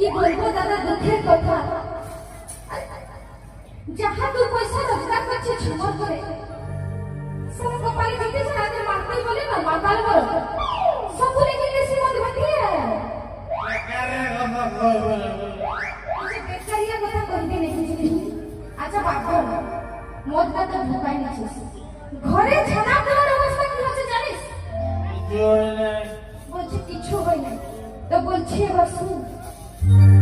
কি বলব দাদা দুঃখের কথা? যাহা দু পয়সা রোজগার করছে ছুমর করে। সব কপালে দিতেছে না মাতাল বলে না মাতাল বল। সবু রেখে গেছি মদ ভাটিয়ে। আচ্ছা, বেকারিয়া কথা কইতে নেই আচ্ছা বাবা মদ দাদা ঢুকাই নিছিস ঘরে ছানা খাওয়ার অবস্থা কি হচ্ছে জানিস? বলছে কিছু হয় না তো বলছি এবার শুন। সকালে সব